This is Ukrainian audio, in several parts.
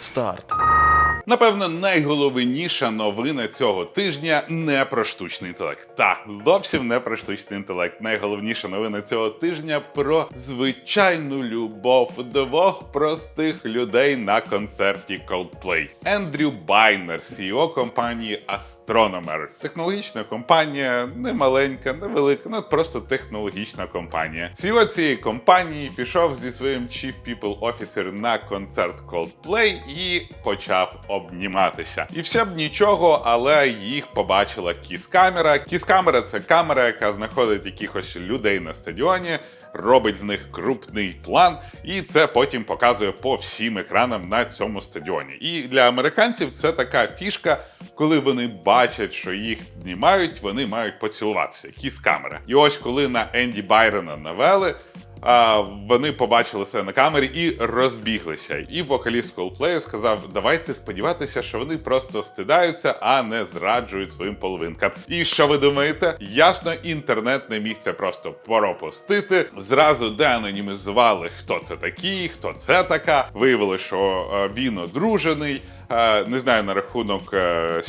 Старт. Напевно, найголовніша новина цього тижня не про штучний інтелект. Та зовсім не про штучний інтелект. Найголовніша новина цього тижня про звичайну любов двох простих людей на концерті Coldplay. Ендрю Байнер, CEO компанії Astronomer. Технологічна компанія, не маленька, не велика, ну просто технологічна компанія. CEO цієї компанії пішов зі своїм Chief People Officer на концерт Coldplay і почав обніматися. І все б нічого, але їх побачила кіс-камера. Кіс-камера це камера, яка знаходить якихось людей на стадіоні. Робить з них крупний план, і це потім показує по всім екранам на цьому стадіоні. І для американців це така фішка, коли вони бачать, що їх знімають, вони мають поцілуватися. Кіс камера. І ось коли на Енді Байрона навели. Вони побачили це на камері і розбіглися. І вокаліст Coldplay сказав: давайте сподіватися, що вони просто стидаються, а не зраджують своїм половинкам. І що ви думаєте? Ясно, інтернет не міг це просто пропустити. Зразу деанонімізували, хто це такий, хто це така. Виявили, що е, він одружений. Е, Не знаю на рахунок е,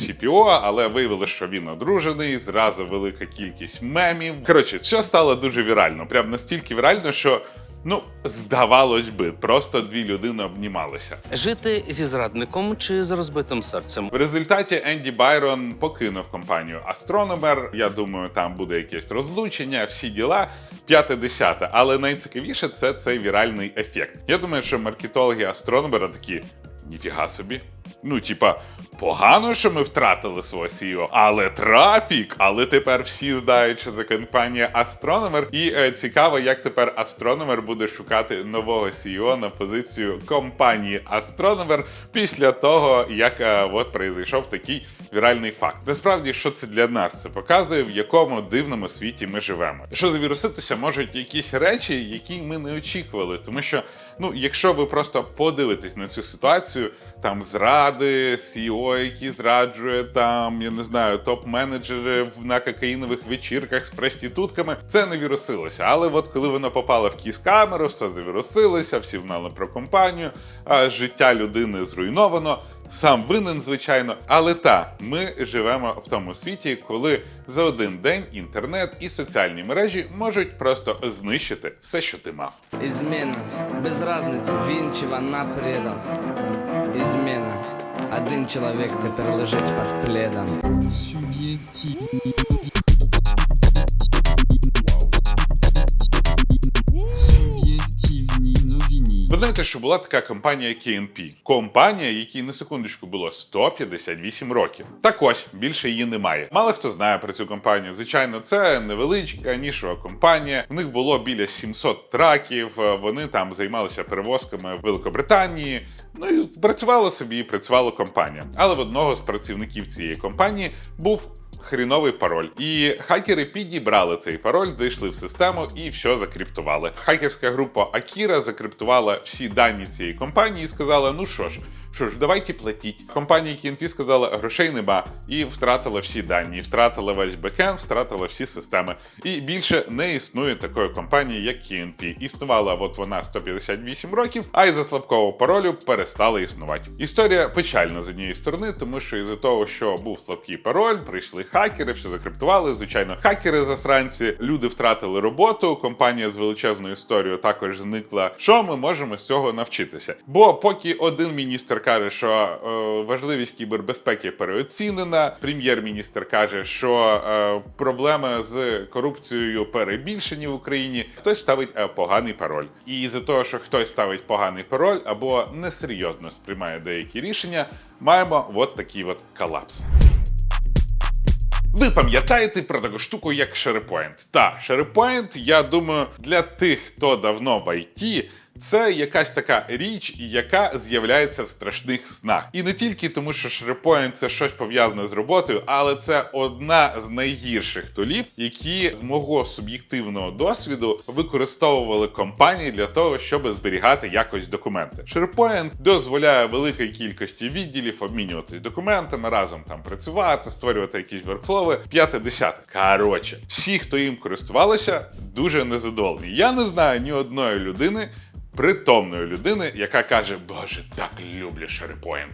CPO, але виявили, що він одружений. Зразу велика кількість мемів. Коротше, все стало дуже вірально. Прям настільки вірально, що ну здавалось би, просто дві людини обнімалися. Жити зі зрадником чи з розбитим серцем. В результаті Енді Байрон покинув компанію Astronomer. Я думаю, там буде якесь розлучення, всі діла. П'яте десяте. Але найцікавіше це цей віральний ефект. Я думаю, що маркетологи Astronomer такі. Ніфіга собі. Ну, типа, погано, що ми втратили свого CEO, але трафік. Але тепер всі знають, що це компанія Astronomer. І е, цікаво, як тепер Astronomer буде шукати нового CEO на позицію компанії Astronomer після того, як е, от произойшов такий віральний факт. Насправді, що це для нас? Це показує, в якому дивному світі ми живемо. Що завіруситися можуть якісь речі, які ми не очікували. Тому що, ну, якщо ви просто подивитесь на цю ситуацію, там зради, CEO, які зраджує, там я не знаю, топ-менеджери на кокаїнових вечірках з проститутками, це не вірусилося. Але от коли вона попала в кіс-камеру, все завірусилося, всі знали про компанію, а життя людини зруйновано. Сам винен, звичайно, але та ми живемо в тому світі, коли за один день інтернет і соціальні мережі можуть просто знищити все, що ти мав. Ізміна без різниці, він чи вона предав. Ізміна. один чоловік тепер лежить під пледом. Суб'єктивні Знаєте, що була така компанія KNP. Компанія, якій на секундочку було 158 років. Так ось більше її немає. Мало хто знає про цю компанію. Звичайно, це невеличка нішова компанія. В них було біля 700 траків. Вони там займалися перевозками в Великобританії. Ну і працювала собі, працювала компанія. Але в одного з працівників цієї компанії був хріновий пароль. І хакери підібрали цей пароль, зайшли в систему і все закриптували. Хакерська група Акіра закриптувала всі дані цієї компанії і сказала: ну що ж. Що ж, давайте платіть. Компанія KNP сказала, грошей нема, і втратила всі дані, втратила весь бекенд, втратила всі системи. І більше не існує такої компанії, як KNP. Існувала от вона 158 років, а із-за слабкого паролю перестала існувати. Історія печальна з однієї сторони, тому що із-за того, що був слабкий пароль, прийшли хакери, все закриптували. Звичайно, хакери засранці, люди втратили роботу. Компанія з величезною історією також зникла. Що ми можемо з цього навчитися? Бо поки один міністр каже, що е, важливість кібербезпеки переоцінена, прем'єр-міністр каже, що е, проблеми з корупцією перебільшені в Україні. Хтось ставить е, поганий пароль, і за того, що хтось ставить поганий пароль або несерйозно сприймає деякі рішення, маємо от такий от колапс. Ви пам'ятаєте про таку штуку, як SharePoint? Та SharePoint, я думаю, для тих, хто давно в IT, це якась така річ, яка з'являється в страшних снах. І не тільки тому, що SharePoint це щось пов'язане з роботою, але це одна з найгірших тулів, які з мого суб'єктивного досвіду використовували компанії для того, щоб зберігати якось документи. SharePoint дозволяє великій кількості відділів обмінюватись документами, разом там працювати, створювати якісь веркфлови. П'яте. Коротше, всі, хто їм користувалися, дуже незадоволені. Я не знаю ні одної людини. Притомної людини, яка каже: Боже, так люблю SharePoint.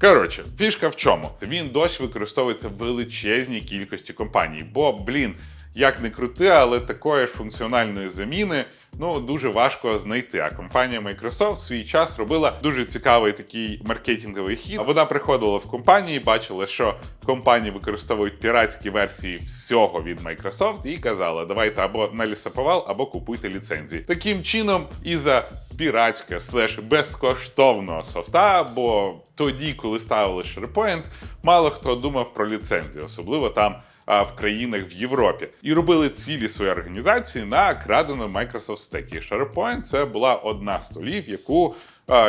Коротше, фішка в чому? Він досі використовується в величезній кількості компаній, бо, блін, як не крути, але такої ж функціональної заміни ну дуже важко знайти. А компанія Microsoft в свій час робила дуже цікавий такий маркетинговий хід. Вона приходила в компанії, бачила, що компанії використовують піратські версії всього від Microsoft, і казала: давайте або на лісоповал, або купуйте ліцензії. Таким чином, і за піратська слеш безкоштовного софта, бо тоді, коли ставили SharePoint, мало хто думав про ліцензії, особливо там в країнах в Європі, і робили цілі свої організації на краденому Microsoft стекі. SharePoint це була одна з столів, яку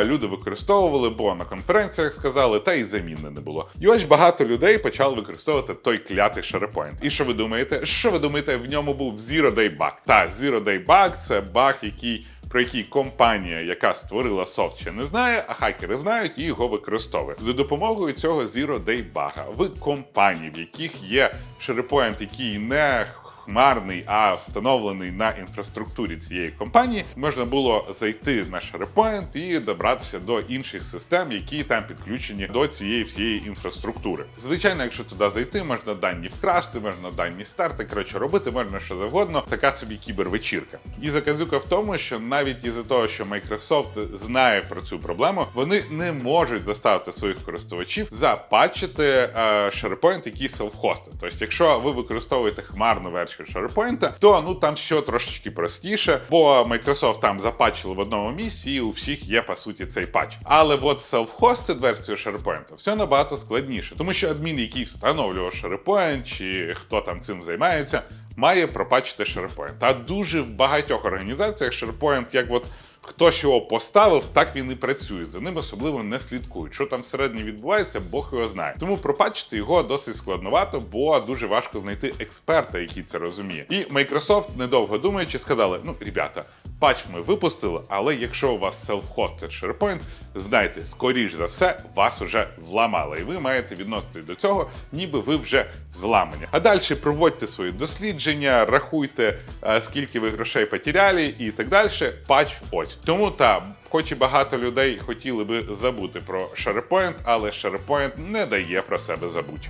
люди використовували, бо на конференціях сказали, та й заміни не було. І ось багато людей почали використовувати той клятий SharePoint. І що ви думаєте? Що ви думаєте, в ньому був Zero Day Bug? Та Zero Day Bug – це баг, який про який компанія, яка створила софт, ще не знає, а хакери знають і його використовують. За допомогою цього Zero Day Bug в компанії, в яких є SharePoint, який не хмарний, а встановлений на інфраструктурі цієї компанії, можна було зайти на SharePoint і добратися до інших систем, які там підключені до цієї всієї інфраструктури. Звичайно, якщо туди зайти, можна дані вкрасти, можна дані стерти. Коротше, робити можна що завгодно. Така собі кібервечірка. І заказука в тому, що навіть із-за того, що Microsoft знає про цю проблему, вони не можуть заставити своїх користувачів запатчити е, SharePoint, який селф-хостить. Тобто, якщо ви використовуєте хмарну версію SharePoint, то ну там що трошечки простіше, бо Microsoft там запачили в одному місці, і у всіх є по суті цей патч. Але от self-hosted версію SharePoint все набагато складніше, тому що адмін, який встановлював SharePoint, чи хто там цим займається, має пропачити SharePoint. А дуже в багатьох організаціях SharePoint, як от Хтось його поставив, так він і працює. За ним особливо не слідкують. Що там всередині відбувається, Бог його знає. Тому пропачити його досить складновато, бо дуже важко знайти експерта, який це розуміє. І Microsoft, недовго думаючи, сказали: ну, ребята, патч ми випустили, але якщо у вас self-hosted SharePoint, знайте, скоріш за все, вас уже вламали, і ви маєте відносити до цього, ніби ви вже зламані. А далі проводьте свої дослідження, рахуйте, е, скільки ви грошей потеряли і так далі. Патч ось. Тому та, хоч і багато людей хотіли би забути про SharePoint, але SharePoint не дає про себе забути.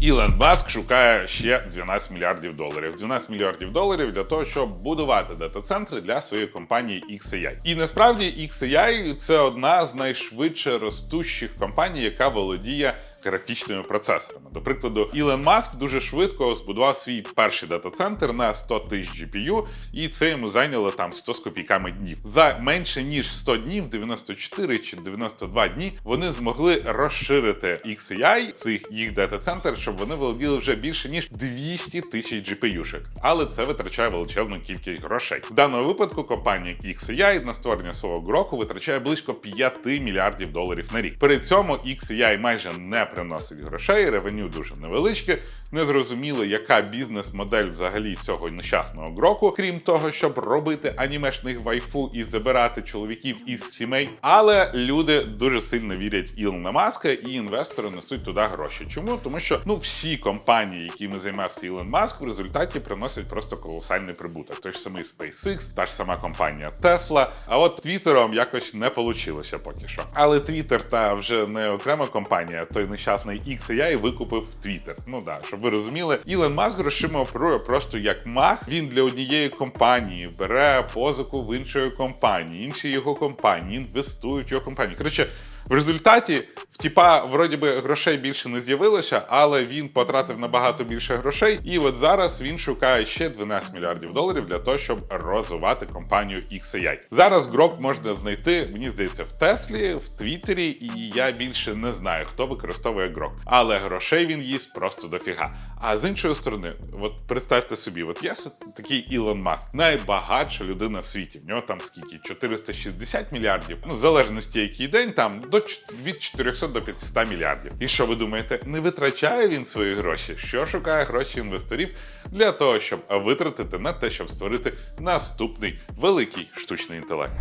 Ілон Маск шукає ще 12 мільярдів доларів. 12 мільярдів доларів для того, щоб будувати дата-центри для своєї компанії XAI. І насправді XAI – це одна з найшвидше ростущих компаній, яка володіє графічними процесорами. До прикладу, Ілон Маск дуже швидко збудував свій перший дата-центр на 100 тисяч GPU, і це йому зайняло там 100 з копійками днів. За менше ніж 100 днів, 94 чи 92 дні, вони змогли розширити XAI, цих їх дата-центр, щоб вони володіли вже більше ніж 200 тисяч GPU-шек. Але це витрачає величезну кількість грошей. В даному випадку компанія XAI на створення свого гроку витрачає близько 5 мільярдів доларів на рік. При цьому XAI майже не приносить грошей, ревеню дуже невеличке. Незрозуміло, яка бізнес-модель взагалі цього нещасного гроку, крім того, щоб робити анімешних вайфу і забирати чоловіків із сімей. Але люди дуже сильно вірять Ілона Маска, і інвестори несуть туди гроші. Чому? Тому що ну всі компанії, якими займався Ілон Маск, в результаті приносять просто колосальний прибуток. Той ж самий SpaceX, та ж сама компанія Tesla. А от Твіттером якось не вийшло поки що. Але Twitter та вже не окрема компанія, той нещасний XAI викупив Twitter. Ну да, щоб ви розуміли, Ілон Маск грошима оперує просто як мах. Він для однієї компанії бере позику в іншої компанії, інші його компанії інвестують в його компанії. Коротше. В результаті в тіпа вроді би грошей більше не з'явилося, але він потратив набагато більше грошей. І от зараз він шукає ще 12 мільярдів доларів для того, щоб розвивати компанію XAI. Зараз грок можна знайти, мені здається, в Теслі, в Твіттері, і я більше не знаю, хто використовує грок. Але грошей він їсть просто дофіга. А з іншої сторони, от представте собі, от є такий Ілон Маск, найбагатша людина в світі. В нього там скільки 460 мільярдів, ну в залежності який день, там до від 400 до 500 мільярдів. І що ви думаєте, не витрачає він свої гроші? Що шукає гроші інвесторів для того, щоб витратити на те, щоб створити наступний великий штучний інтелект?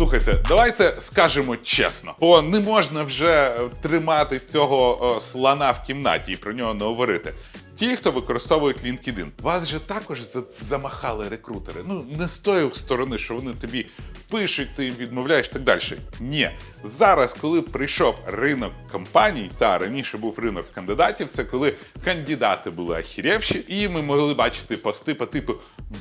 Слухайте, давайте скажемо чесно, бо не можна вже тримати цього слона в кімнаті і про нього не говорити. Ті, хто використовують LinkedIn. Вас же також замахали рекрутери. Ну не з тої сторони, що вони тобі пишуть, ти їм відмовляєш так далі. Ні, зараз, коли прийшов ринок компаній, та раніше був ринок кандидатів, це коли кандидати були ахірєвші, і ми могли бачити пости по типу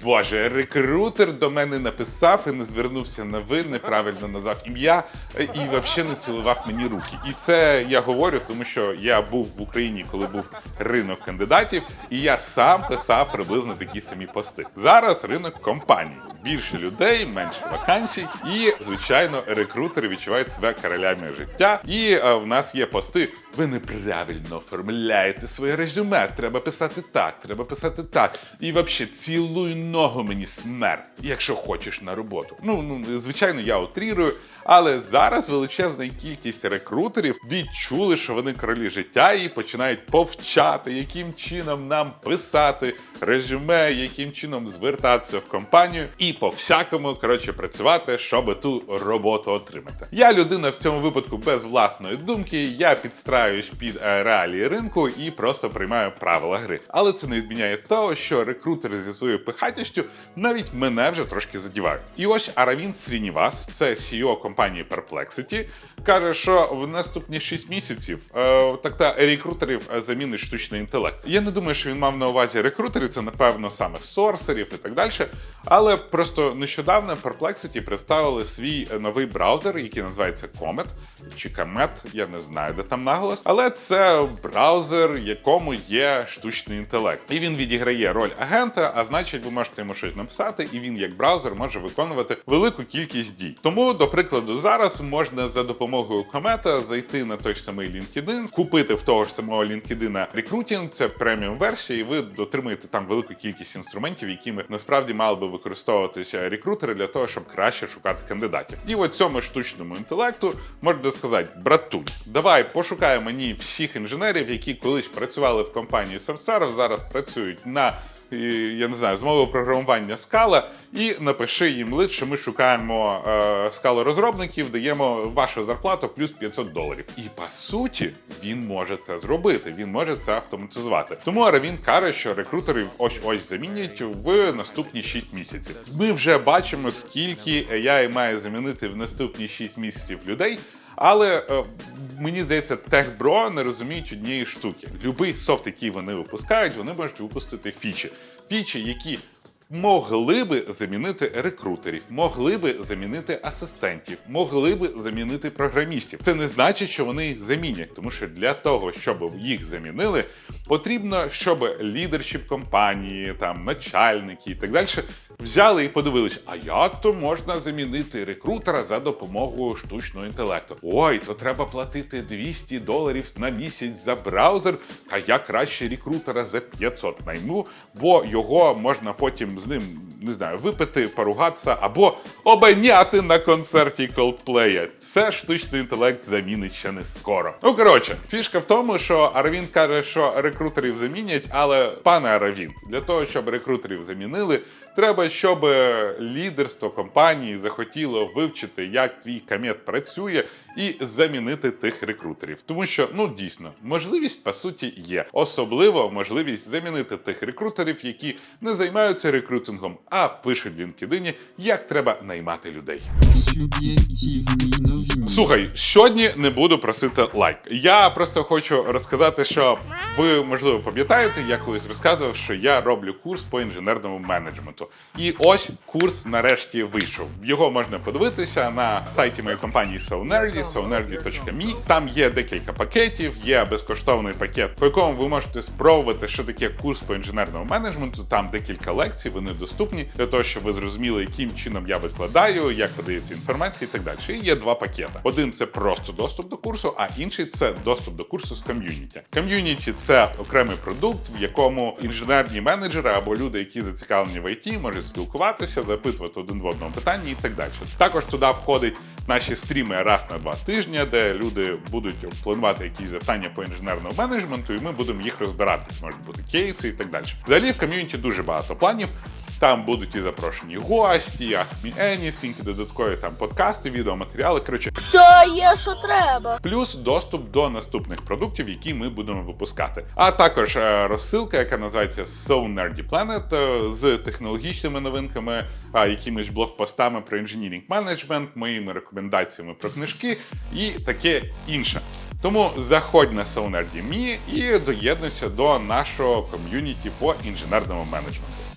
Боже, рекрутер до мене написав і не звернувся на ви, неправильно назвав ім'я е, і взагалі не цілував мені руки. І це я говорю, тому що я був в Україні, коли був ринок кандидатів, і я сам писав приблизно такі самі пости. Зараз ринок компаній. Більше людей, менше вакансій, і звичайно, рекрутери відчувають себе королями життя. І е, в нас є пости. Ви неправильно оформляєте своє резюме. Треба писати так, треба писати так. І взагалі цілуй ногу мені смерть, якщо хочеш на роботу. Ну ну звичайно, я утрірую, але зараз величезна кількість рекрутерів відчули, що вони королі життя і починають повчати, яким чином нам писати резюме, яким чином звертатися в компанію і по всякому коротше працювати, щоб ту роботу отримати. Я людина в цьому випадку без власної думки. Я підстраюсь під реалії ринку і просто приймаю правила гри. Але це не відміняє того, що рекрутери зі своєю пихатістю навіть мене вже трошки задівають. І ось Аравін Срінівас, це CEO компанії Perplexity, каже, що в наступні 6 місяців е, так та рекрутерів замінить штучний інтелект. Я не думаю, що він мав на увазі рекрутерів, це напевно саме сорсерів і так далі. Але просто нещодавно Perplexity представили свій е, новий браузер, який називається Comet чи Comet, я не знаю, де там наголос. Але це браузер, якому є штучний інтелект. І він відіграє роль агента, а значить, ви можете йому щось написати, і він як браузер може виконувати велику кількість дій. Тому, до прикладу, зараз можна за допомогою комета зайти на той ж самий LinkedIn, купити в того ж самого LinkedIn рекрутінг, це преміум версія, і ви отримуєте там велику кількість інструментів, якими насправді мали би використовуватися рекрутери для того, щоб краще шукати кандидатів. І в цьому штучному інтелекту можна сказати, братунь, давай пошукай мені всіх інженерів, які колись працювали в компанії SoftServe, зараз працюють на я не знаю, з мовою програмування скала, і напиши їм лист, що ми шукаємо е, скалу розробників, даємо вашу зарплату плюс 500 доларів. І по суті, він може це зробити, він може це автоматизувати. Тому Аравін каже, що рекрутерів ось ось замінять в наступні 6 місяців. Ми вже бачимо, скільки AI має замінити в наступні 6 місяців людей. Але е, мені здається, техбро не розуміють однієї штуки. Любий софт, який вони випускають, вони можуть випустити фічі. Фічі, які могли би замінити рекрутерів, могли би замінити асистентів, могли би замінити програмістів. Це не значить, що вони їх замінять, тому що для того, щоб їх замінили, потрібно, щоб лідершіп компанії, там начальники і так далі взяли і подивились, а як то можна замінити рекрутера за допомогою штучного інтелекту? Ой, то треба платити 200 доларів на місяць за браузер, а я краще рекрутера за 500 найму, бо його можна потім з ним не знаю, випити, поругатися або обайняти на концерті Coldplay. Це штучний інтелект замінить ще не скоро. Ну коротше, фішка в тому, що Аравін каже, що рекрутерів замінять, але пане Аравін, для того, щоб рекрутерів замінили, треба, щоб лідерство компанії захотіло вивчити, як твій камет працює, і замінити тих рекрутерів. Тому що ну дійсно можливість по суті є, особливо можливість замінити тих рекрутерів, які не займаються рекрутингом, а пишуть в LinkedIn, як треба наймати людей. Слухай, сьогодні не буду просити лайк. Я просто хочу розказати, що ви можливо пам'ятаєте, я колись розказував, що я роблю курс по інженерному менеджменту. І ось курс нарешті вийшов. Його можна подивитися на сайті моєї компанії SoNerdy, sonerdy.me. Там є декілька пакетів, є безкоштовний пакет, по якому ви можете спробувати, що таке курс по інженерному менеджменту. Там декілька лекцій, вони доступні для того, щоб ви зрозуміли, яким чином я викладаю, як подається інформація і так далі. І є два пакети. Один це просто доступ до курсу, а інший це доступ до курсу з ком'юніті. Ком'юніті це окремий продукт, в якому інженерні менеджери або люди, які зацікавлені в ІТ, можуть спілкуватися, запитувати один в одному питання і так далі. Також туди входить наші стріми раз на два тижні, де люди будуть планувати якісь завдання по інженерному менеджменту, і ми будемо їх розбирати. Це можуть бути кейси і так далі. Взагалі в ком'юніті дуже багато планів. Там будуть і запрошені гості, і Ask Me Anything, і додаткові там подкасти, відеоматеріали. Коротше, Все є, що треба. плюс доступ до наступних продуктів, які ми будемо випускати. А також е, розсилка, яка називається So Nerdy Planet, е, з технологічними новинками, якимись блокпостами про інженірінг менеджмент, моїми рекомендаціями про книжки і таке інше. Тому заходь на So Nerdy Me і доєднуйся до нашого ком'юніті по інженерному менеджменту.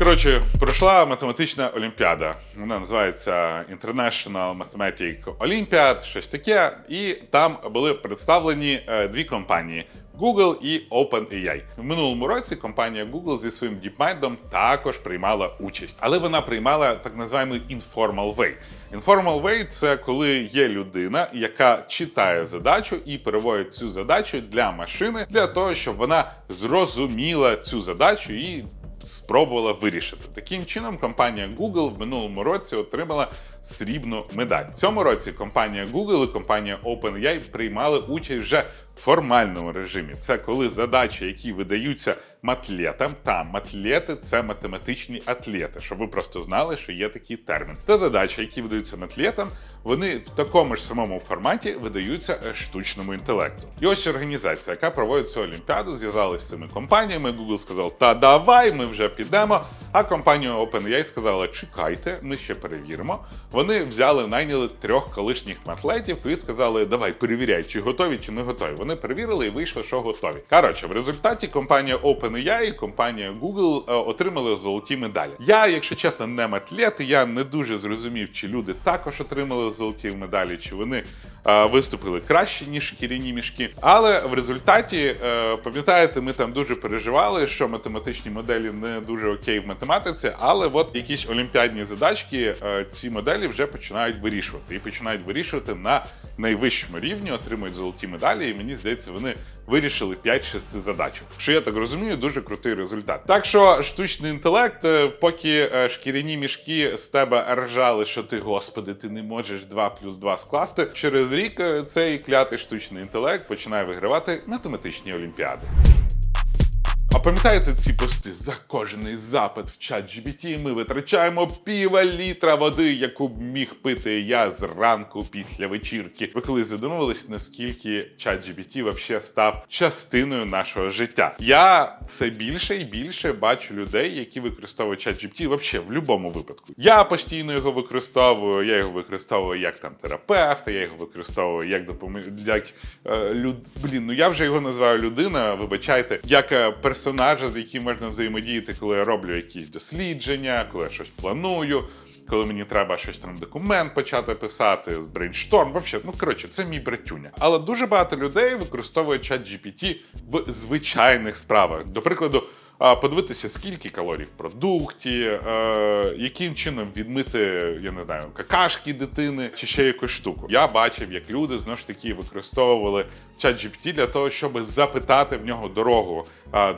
Коротше, пройшла математична олімпіада. Вона називається International Mathematic Olympiad, щось таке. І там були представлені е, дві компанії. Google і OpenAI. В минулому році компанія Google зі своїм DeepMind також приймала участь, але вона приймала так називаємо informal way. Informal way – це коли є людина, яка читає задачу і переводить цю задачу для машини для того, щоб вона зрозуміла цю задачу і спробувала вирішити. Таким чином, компанія Google в минулому році отримала срібну медаль. В цьому році компанія Google і компанія OpenAI приймали участь вже в формальному режимі. Це коли задачі, які видаються матлетам, та матлети це математичні атлети, щоб ви просто знали, що є такий термін. Та задачі, які видаються матлетам, вони в такому ж самому форматі видаються е, штучному інтелекту. І ось організація, яка проводить цю олімпіаду, зв'язалася з цими компаніями. Google сказав, та давай, ми вже підемо. А компанія OpenAI сказала, чекайте, ми ще перевіримо. Вони взяли, найняли трьох колишніх матлетів і сказали, давай перевіряй, чи готові, чи не готові. Вони перевірили і вийшло, що готові. Коротше, в результаті компанія OpenAI і компанія Google е, отримали золоті медалі. Я, якщо чесно, не матлет, я не дуже зрозумів, чи люди також отримали золоті медалі, чи вони виступили краще, ніж шкіряні мішки. Але в результаті, е, пам'ятаєте, ми там дуже переживали, що математичні моделі не дуже окей в математиці, але от якісь олімпіадні задачки е, ці моделі вже починають вирішувати і починають вирішувати на найвищому рівні, отримують золоті медалі, і мені здається, вони вирішили 5-6 задачок. Що я так розумію, дуже крутий результат. Так що штучний інтелект, е, поки е, шкіряні мішки з тебе ржали, що ти, господи, ти не можеш 2 плюс 2 скласти. Через рік е, цей клятий штучний інтелект починає вигравати математичні олімпіади. А пам'ятаєте ці пости за кожний запит в чат GPT ми витрачаємо піва літра води, яку б міг пити я зранку після вечірки. Ви коли задумувались, наскільки чат GPT вообще став частиною нашого життя? Я все більше і більше бачу людей, які використовують чат GPT вообще в будь-якому випадку. Я постійно його використовую, я його використовую як там терапевт, я його використовую як допомог... як е, люд... Блін, ну я вже його називаю людина, вибачайте, як е, персонажа, з яким можна взаємодіяти, коли я роблю якісь дослідження, коли я щось планую. Коли мені треба щось там документ почати писати, з брейншторм, вообще, ну коротше, це мій братюня. Але дуже багато людей використовують чат GPT в звичайних справах. До прикладу, подивитися, скільки калорій в продукті, е, яким чином відмити, я не знаю, какашки дитини чи ще якусь штуку. Я бачив, як люди знову ж таки використовували чат GPT для того, щоб запитати в нього дорогу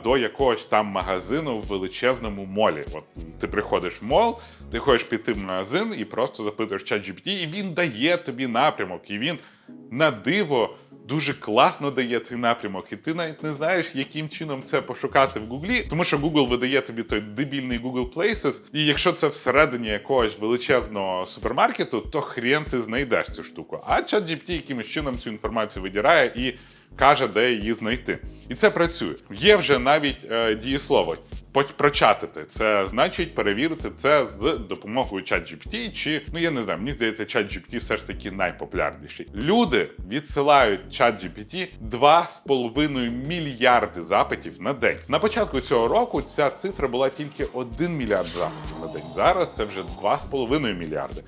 до якогось там магазину в величезному молі. От ти приходиш в мол, ти хочеш піти в магазин і просто запитуєш чат GPT, і він дає тобі напрямок, і він на диво дуже класно дає цей напрямок, і ти навіть не знаєш, яким чином це пошукати в Гуглі, тому що Google видає тобі той дебільний Google Places, і якщо це всередині якогось величезного супермаркету, то хрен ти знайдеш цю штуку. А ChatGPT якимось чином цю інформацію видірає і каже, де її знайти. І це працює. Є вже навіть е, дієслово. Прочатити це значить перевірити це з допомогою ChatGPT, чи ну я не знаю, мені здається, ChatGPT все ж таки найпопулярніший. Люди відсилають ChatGPT 2,5 мільярди запитів на день. На початку цього року ця цифра була тільки 1 мільярд запитів на день. Зараз це вже 2,5 мільярди.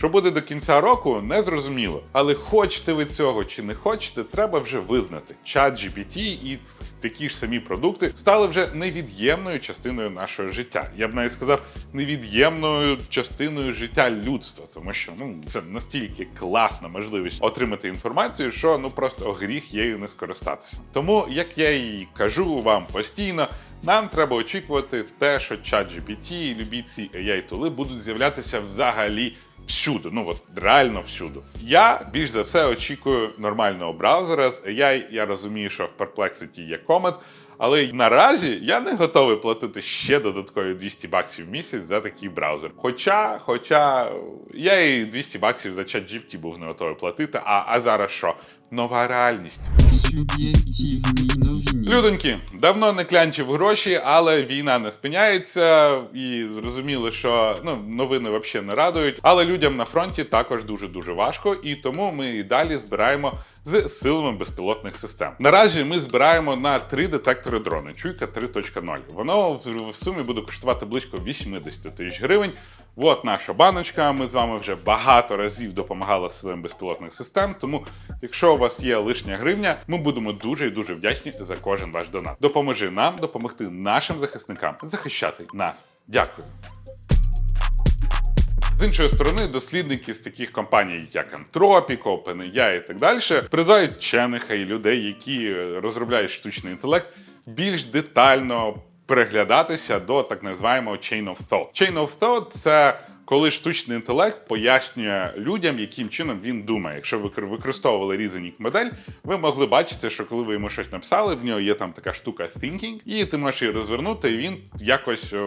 Що буде до кінця року, не зрозуміло. Але хочете ви цього чи не хочете, треба вже визнати. Чат GPT і такі ж самі продукти стали вже невід'ємною частиною нашого життя. Я б навіть сказав, невід'ємною частиною життя людства, тому що ну це настільки класна можливість отримати інформацію, що ну просто гріх її не скористатися. Тому, як я і кажу вам постійно. Нам треба очікувати те, що ChatGPT і любі ці AI-тули будуть з'являтися взагалі всюди. Ну от реально всюди. Я більш за все очікую нормального браузера з AI. Я розумію, що в Perplexity є Comet, Але наразі я не готовий платити ще додаткові 200 баксів в місяць за такий браузер. Хоча, хоча я і 200 баксів за чат GPT був не готовий платити. А, а зараз що? Нова реальність. Людоньки, давно не клянчив гроші, але війна не спиняється, і зрозуміло, що ну новини взагалі не радують. Але людям на фронті також дуже дуже важко, і тому ми і далі збираємо з силами безпілотних систем. Наразі ми збираємо на три детектори дрони. Чуйка 3.0. Воно в, сумі буде коштувати близько 80 тисяч гривень. От наша баночка. Ми з вами вже багато разів допомагали силам безпілотних систем. Тому, якщо у вас є лишня гривня, ми будемо дуже і дуже вдячні за кожен ваш донат. Допоможи нам допомогти нашим захисникам захищати нас. Дякую. З іншої сторони, дослідники з таких компаній, як Anthropic, OpenAI і так далі, призивають вчених і людей, які розробляють штучний інтелект, більш детально переглядатися до так називаємо Chain of Thought. Chain of Thought – це коли штучний інтелект пояснює людям, яким чином він думає. Якщо ви викор- використовували Reasoning модель, ви могли бачити, що коли ви йому щось написали, в нього є там така штука thinking, і ти можеш її розвернути, і він якось е,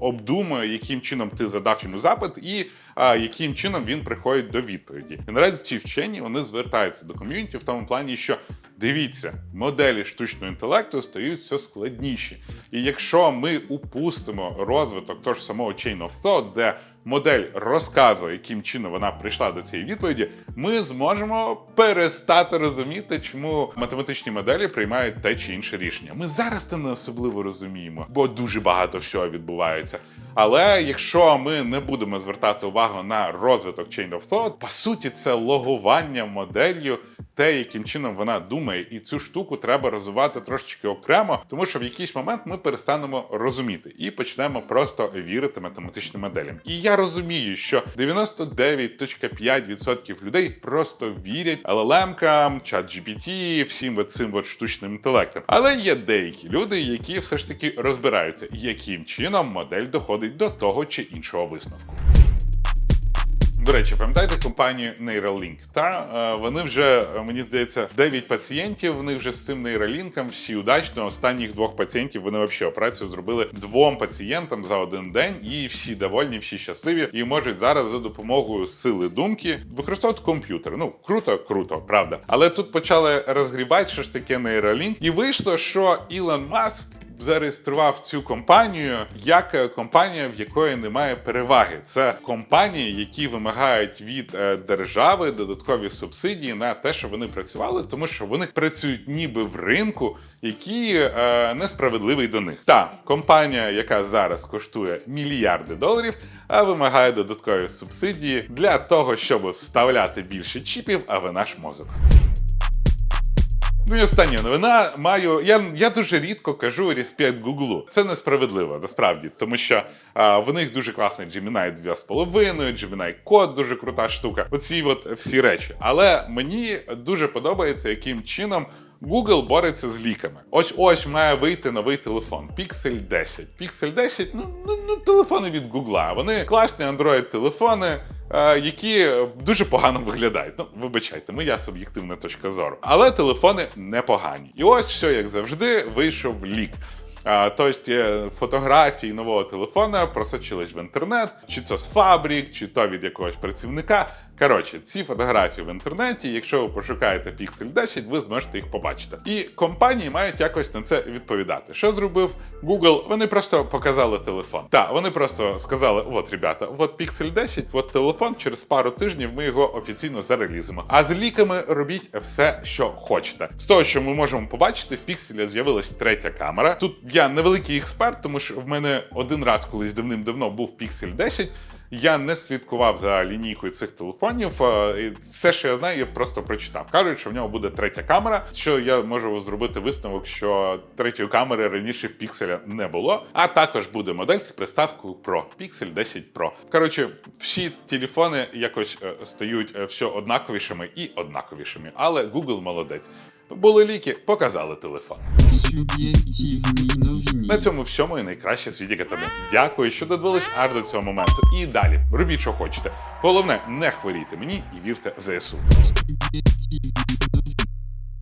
обдумує, яким чином ти задав йому запит, і яким чином він приходить до відповіді. І наразі ці вчені вони звертаються до ком'юніті в тому плані, що дивіться, моделі штучного інтелекту стають все складніші. І якщо ми упустимо розвиток того ж самого Chain of Thought, де модель розказує, яким чином вона прийшла до цієї відповіді, ми зможемо перестати розуміти, чому математичні моделі приймають те чи інше рішення. Ми зараз це не особливо розуміємо, бо дуже багато всього відбувається. Але якщо ми не будемо звертати увагу на розвиток Chain of Thought, по суті, це логування моделлю. Те, яким чином вона думає, і цю штуку треба розвивати трошечки окремо, тому що в якийсь момент ми перестанемо розуміти і почнемо просто вірити математичним моделям. І я розумію, що 99.5% людей просто вірять LLM-кам, чат GPT, всім цим от штучним інтелектам. Але є деякі люди, які все ж таки розбираються, яким чином модель доходить до того чи іншого висновку. До речі, пам'ятаєте компанію Neuralink? Та е, вони вже, е, мені здається, 9 пацієнтів. Вони вже з цим нейролінком всі удачно. Останніх двох пацієнтів вони взагалі операцію зробили двом пацієнтам за один день, і всі довольні, всі щасливі, і можуть зараз за допомогою сили думки використовувати комп'ютер. Ну круто, круто, правда. Але тут почали розгрібати, що ж таке нейролінк, і вийшло, що Ілон Маск зареєстрував цю компанію як е, компанія, в якої немає переваги. Це компанії, які вимагають від е, держави додаткові субсидії на те, що вони працювали, тому що вони працюють ніби в ринку, який е, несправедливий до них. Та компанія, яка зараз коштує мільярди доларів, а вимагає додаткові субсидії для того, щоб вставляти більше чіпів, а в наш мозок. Ну остання новина. Маю я, я дуже рідко кажу респект Гуглу. Це несправедливо насправді, тому що а, в них дуже класний Gemini 2,5, Gemini Code дуже крута штука. Оці от всі речі. Але мені дуже подобається, яким чином. Google бореться з ліками. Ось ось має вийти новий телефон. Pixel 10. Pixel 10, ну, ну, ну телефони від Google. Вони класні Android-телефони, е, які дуже погано виглядають. Ну, вибачайте, моя суб'єктивна точка зору. Але телефони непогані. І ось що, як завжди, вийшов лік. А, Тобто фотографії нового телефона просочились в інтернет, чи то з фабрик, чи то від якогось працівника. Коротше, ці фотографії в інтернеті, якщо ви пошукаєте Pixel 10, ви зможете їх побачити. І компанії мають якось на це відповідати. Що зробив Google? Вони просто показали телефон. Так, вони просто сказали: от, ребята, от Pixel 10, от телефон, через пару тижнів ми його офіційно зарелізимо. А з ліками робіть все, що хочете. З того, що ми можемо побачити, в Pixel з'явилась третя камера. Тут я невеликий експерт, тому що в мене один раз колись давним-давно був Pixel 10. Я не слідкував за лінійкою цих телефонів. е, Все, що я знаю, я просто прочитав. Кажуть, що в нього буде третя камера. Що я можу зробити висновок, що третьої камери раніше в Pixel не було. А також буде модель з приставкою Pro Pixel 10 Pro. Коротше, всі телефони якось е, стають е, все однаковішими і однаковішими. Але Google молодець. Були ліки, показали телефон. На цьому всьому і найкраще в світі КТБ. Дякую, що додивились аж до цього моменту. І далі робіть, що хочете. Головне, не хворійте мені і вірте в ЗСУ.